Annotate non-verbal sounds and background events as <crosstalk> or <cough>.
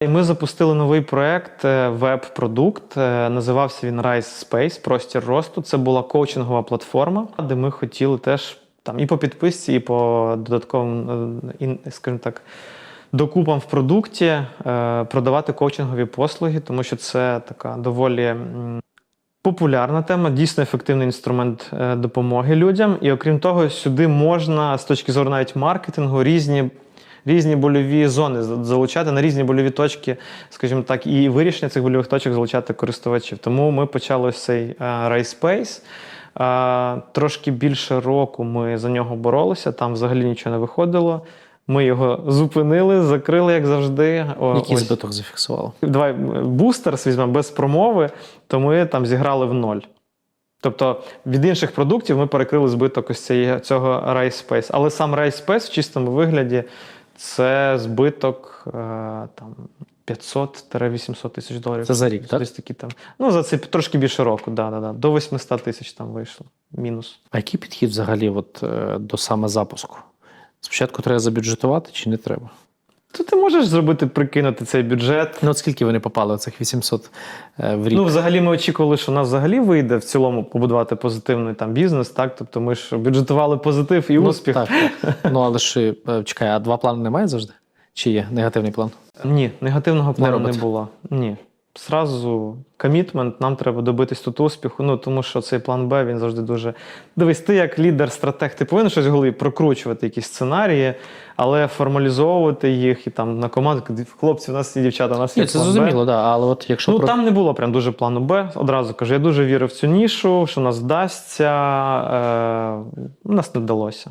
І ми запустили новий проект, е, веб-продукт. е, Називався він Rise Space, простір росту. Це була коучингова платформа, де ми хотіли теж там і по підписці, і по додатковим, е, скажімо так, докупам в продукті продавати коучингові послуги, тому що це така доволі. Популярна тема, дійсно ефективний інструмент допомоги людям. І окрім того, сюди можна з точки зору навіть маркетингу різні, різні больові зони залучати на різні больові точки, скажімо так, і вирішення цих больових точок залучати користувачів. Тому ми почали ось цей RaiSpace. Е, Трошки більше року ми за нього боролися, там взагалі нічого не виходило. Ми його зупинили, закрили, як завжди. Який збиток зафіксували? Давай е, бустерс візьмемо без промови, то ми там зіграли в ноль. Тобто від інших продуктів ми перекрили збиток ось цього RaiSpace. Але сам RaiSpace в чистому вигляді це збиток е, там 500-800 тисяч доларів. Це за рік, так? Такі там. Ну, за це трошки більше року, да, да, да. до 800 тисяч там вийшло. Мінус. А який підхід взагалі от, е, до саме запуску? Спочатку треба забюджетувати чи не треба? То ти можеш зробити, прикинути цей бюджет. Ну, от скільки вони попали цих 800 е, в рік? Ну, взагалі, ми очікували, що у нас взагалі вийде в цілому побудувати позитивний там бізнес, так? Тобто ми ж бюджетували позитив і ну, успіх. Так, так. <laughs> ну, але ж е, чекай, а два плани немає завжди? Чи є негативний план? Ні, негативного плану не, не було. Ні. Зразу комітмент, нам треба добитись тут успіху. Ну тому що цей план Б він завжди дуже. Дивись, ти як лідер, стратег, ти повинен щось в голові прокручувати, якісь сценарії, але формалізовувати їх і там на команду. Хлопці, у нас і дівчата, у нас є Ні, це план Б. зрозуміло, да. але от якщо Ну про... там не було прям дуже плану Б. Одразу кажу, я дуже вірив в цю нішу, що нас вдасться. Е, у нас не вдалося.